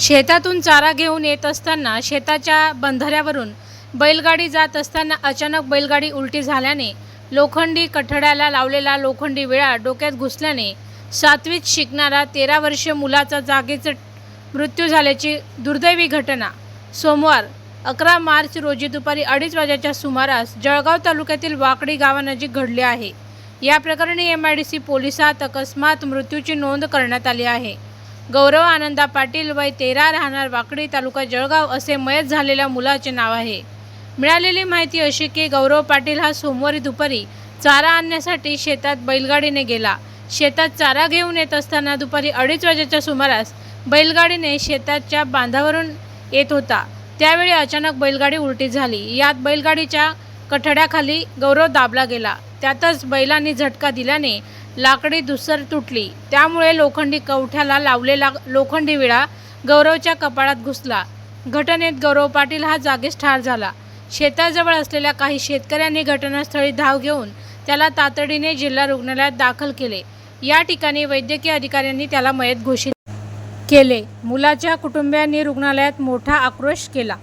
शेतातून चारा घेऊन येत असताना शेताच्या बंधाऱ्यावरून बैलगाडी जात असताना अचानक बैलगाडी उलटी झाल्याने लोखंडी कठड्याला लावलेला लोखंडी विळा डोक्यात घुसल्याने सातवीत शिकणारा तेरा वर्षीय मुलाचा जागीच मृत्यू झाल्याची दुर्दैवी घटना. सोमवार अकरा मार्च रोजी दुपारी अडीच वाजेच्या सुमारास जळगाव तालुक्यातील वाकडी गावानजीक घडले आहे. या प्रकरणी एम आय डी सी पोलिसात अकस्मात मृत्यूची नोंद करण्यात आली आहे. गौरव आनंदा पाटील वय तेरा राहणार वाकडी तालुका जळगाव असे मयत झालेल्या मुलाचे नाव आहे. मिळालेली माहिती अशी की गौरव पाटील हा सोमवारी दुपारी चारा आणण्यासाठी शेतात बैलगाडीने गेला. शेतात चारा घेऊन येत असताना दुपारी अडीच वाजेच्या सुमारास बैलगाडीने शेताच्या बांधावरून येत होता. त्यावेळी अचानक बैलगाडी उलटी झाली. यात बैलगाडीच्या कठड्याखाली गौरव दाबला गेला. त्यातच बैलांनी झटका दिल्याने लाकडी दुसर तुटली. त्यामुळे लोखंडी कवठ्याला लावलेला लोखंडी विळा गौरवच्या कपाळात घुसला. घटनेत गौरव पाटील हा जागीच ठार झाला. शेताजवळ असलेल्या काही शेतकऱ्यांनी घटनास्थळी धाव घेऊन त्याला तातडीने जिल्हा रुग्णालयात दाखल केले. या ठिकाणी वैद्यकीय अधिकाऱ्यांनी त्याला मयत घोषित केले. मुलाच्या कुटुंबियांनी रुग्णालयात मोठा आक्रोश केला.